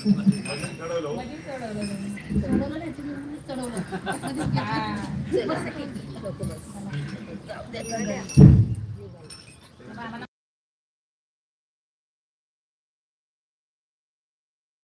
चढवलं.